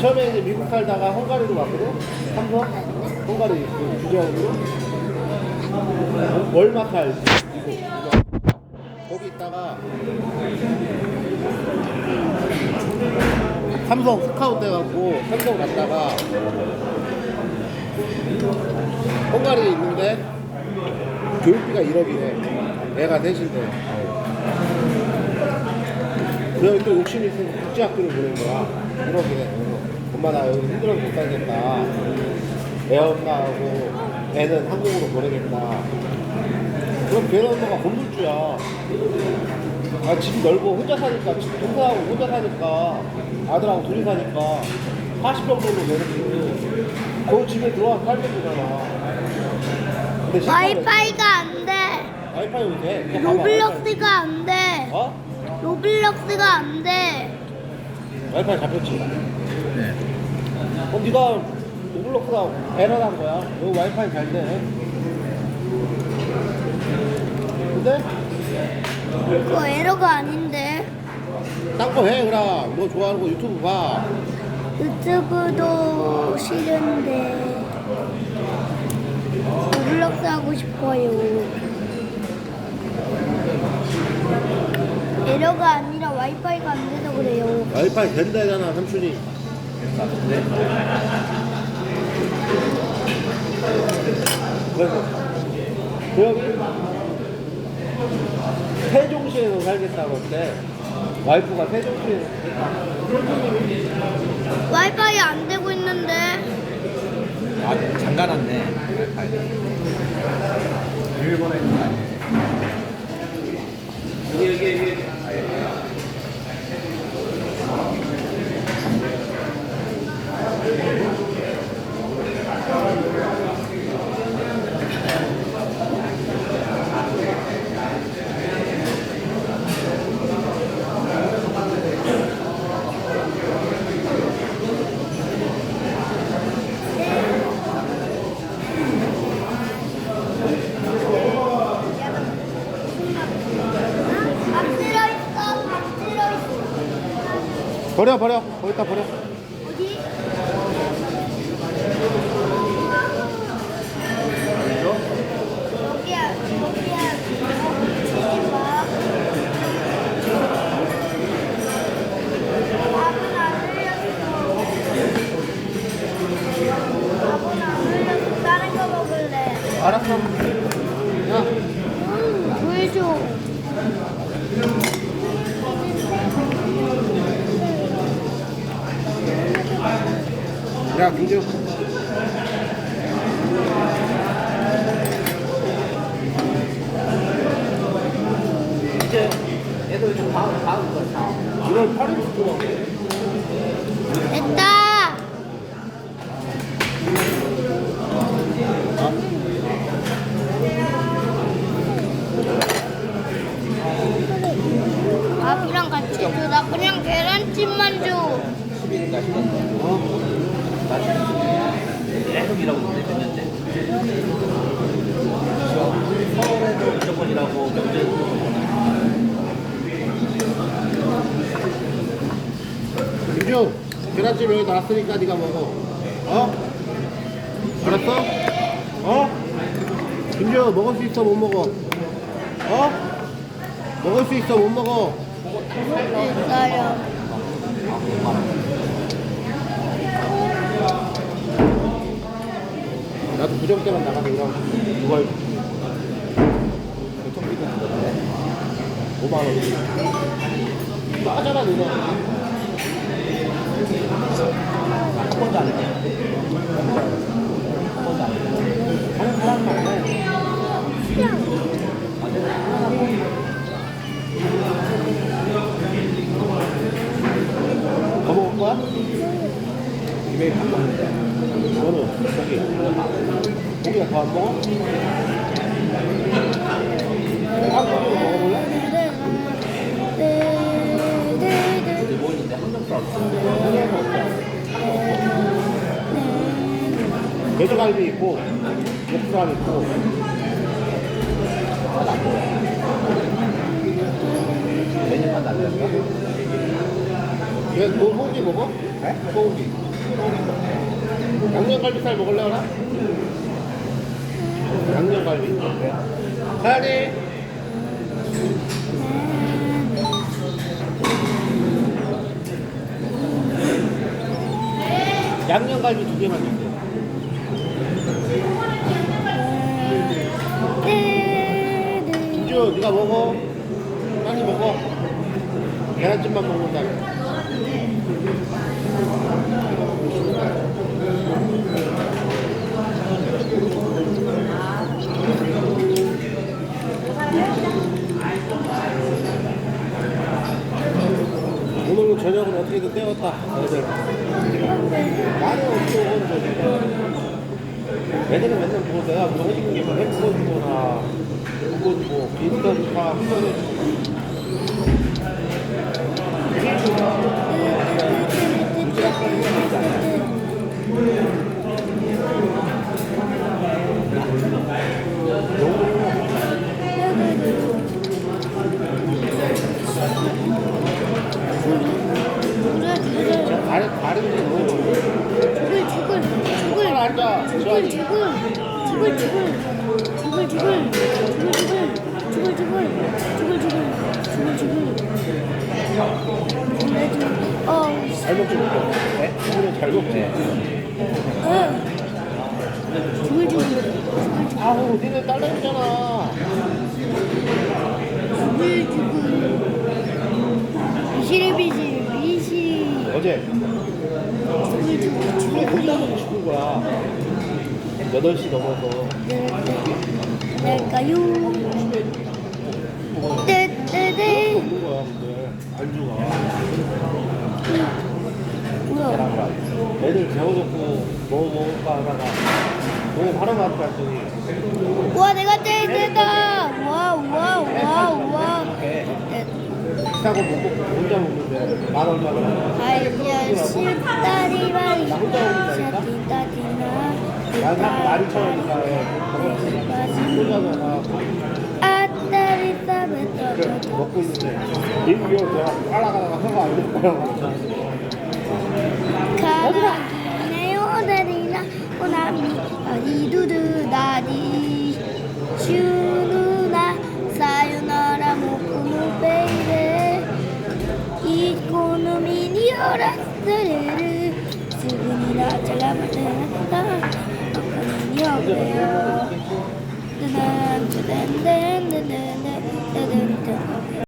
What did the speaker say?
처음에 이제 미국 살다가 헝가리로 왔거든? 삼성? 헝가리 그 주재원으로. 월마트 알지? 거기 있다가 삼성 스카우트 해갖고 삼성 갔다가 헝가리에 있는데 교육비가 1억이래. 애가 셋인데. 그래서 또 욕심이 있으니까 국제 학교를 보낸 거야. 1억이래. 엄마 나 여기 힘들어서 못 살겠다. 애 엄마하고 애는 한국으로 보내겠다. 그럼 걔네 엄마가 건물주야. 아, 집이 넓어. 혼자 사니까, 집 동생하고 혼자 사니까, 아들하고 둘이 사니까, 40평 정도 되는데, 그 집에 들어와서 살면 되잖아. 근데 와이파이가 안 돼. 와이파이 왜 돼? 그거 봐봐, 로블록스가 안 돼. 어? 로블록스가 안 돼. 와이파이 잡혔지? 네. 그럼 네가 오블록스가 에러난 거야. 여기 와이파이 잘 돼. 근데 그거 에러가 아닌데. 딴 거 해, 그럼. 너 좋아하는 거 유튜브 봐. 유튜브도 싫은데. 로블록스 하고 싶어요. 에러가 아니라 와이파이가 안 돼서 그래요. 와이파이 된다잖아, 삼촌이. 그 세종시에서 살겠다고 했대. 와이프가 세종시에서 와이파이 안 되고 있는데. 아, 잠가놨네. 일본에 있는 거 아니에요? 밥 들어있어. 밥 들어있어. 버려, 버려. 거기다 버려. 어디? 여기야, 여기야. 치지 마. 밥은 안 흘렸어. 밥은 안 흘렸어. 다른 거 먹을래. 알았어. 야, 음, 보여줘. 야, 김주. 이제 애들 좀 다음, 다음 거 자. 1월 8일 부터 됐다. 밥이랑 같이 줘. 나 그냥 계란찜만 줘. 10일인가 10년 어? 나 계속 일하고 있는데 몇 년째? 서울에도 무조건 일하고 경제도 김주, 계란찜 여기 놨으니까 네가 먹어. 어? 알았어? 어? 김주, 먹을 수 있어, 못 먹어? 어? 먹을 수 있어, 못 먹어? 있어요. 부정 때만 나가서 일하고 누가 교통비도 들었네 5만 원. 싸잖아, 누나. 한 번도 안 했네 한 번도? 이메일 바꿨는데 너는 고기. 고기가 더안 먹어? 닭고기 먹어볼래? 우리 모이는데 한정수 없어 돼지갈비 있고, 목살 있고, 메뉴판 날렸어? 얘너 소고기 먹어? 네? 소고기. 양념갈비살 먹을래 그나? 양념갈비. 사연이. 양념갈비 두 개만 주세요. 진주, 네가 먹어. 빨리 먹어. 계란찜만 먹는다 오늘 저녁은 어떻게든 때웠다. 애들. 나는 어떻게 오는 거지? 애들은 맨날 뭐 내가 뭐 해주는 게뭐 해주거나 그거 뭐 인스턴트 다 후원해주고 잘 먹지 못해. 네? 잘 먹지. 아우, 니네 딸내미잖아. 미시리비시 미시 어제 거야 8시 넘어서. 될까요? 떼떼떼 먹는 거야 근데 안주가 뭐야? 애들 재워놓고 뭐 먹을까 하다가 너무 바로 앞에 왔더니 와 내가 떼떼다 비싸고 먹고 혼자 먹는데 만 얼마 그 래? 아이야다리먹고 있는데 이거 내가 빨아가다가 허가 안 됐어요오다리나 오나미 어디두두 다리 슈 gidiyoruz. Dırırı. Sürgününü hatırlamadığını da okulun yolluyor. Dıdın dıdın dıdın dıdın dıdın dıdın.